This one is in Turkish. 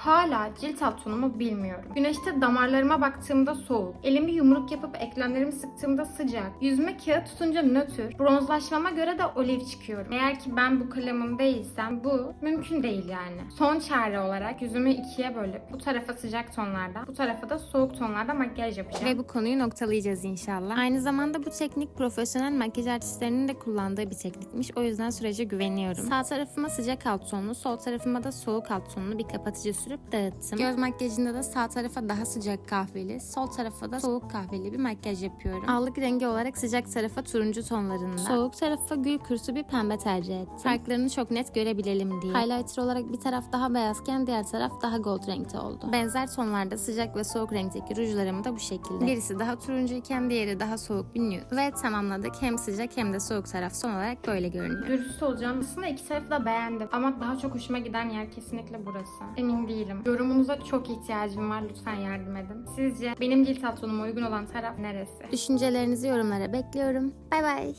Hala cilt alt tonumu bilmiyorum. Güneşte damarlarıma baktığımda soğuk. Elimi yumruk yapıp eklemlerimi sıktığımda sıcak. Yüzüme kağıt tutunca nötr. Bronzlaşmama göre de oliv çıkıyorum. Eğer ki ben bu kalemun değilsem bu mümkün değil yani. Son çare olarak yüzümü ikiye bölüp bu tarafa sıcak tonlarda, bu tarafa da soğuk tonlarda makyaj yapacağım. Ve bu konuyu noktalayacağız inşallah. Aynı zamanda bu teknik profesyonel makyaj artistlerinin de kullandığı bir teknikmiş. O yüzden sürece güveniyorum. Sağ tarafıma sıcak alt tonlu, sol tarafıma da soğuk alt tonlu bir kapatıcı sürüp dağıttım. Göz makyajında da sağ tarafa daha sıcak kahveli, sol tarafa da soğuk kahveli bir makyaj yapıyorum. Allık rengi olarak sıcak tarafa turuncu tonlarında. Soğuk tarafa gül kurusu bir pembe tercih ettim. Farklarını çok net görebilelim diye. Highlighter olarak bir taraf daha beyazken diğer taraf daha gold renkte oldu. Benzer tonlarda sıcak ve soğuk renkteki rujlarım da bu şekilde. Birisi daha turuncuyken diğeri daha soğuk bir nude. Ve tamamladık. Hem sıcak hem de soğuk taraf son olarak böyle görünüyor. Dürüst olacağım. Aslında iki tarafı da beğendim. Ama daha çok hoşuma giden yer kesinlikle burası. Emin değilim. Yorumunuza çok ihtiyacım var. Lütfen yardım edin. Sizce benim cilt alt tonuma uygun olan taraf neresi? Düşüncelerinizi yorumlara bekliyorum. Bay bay.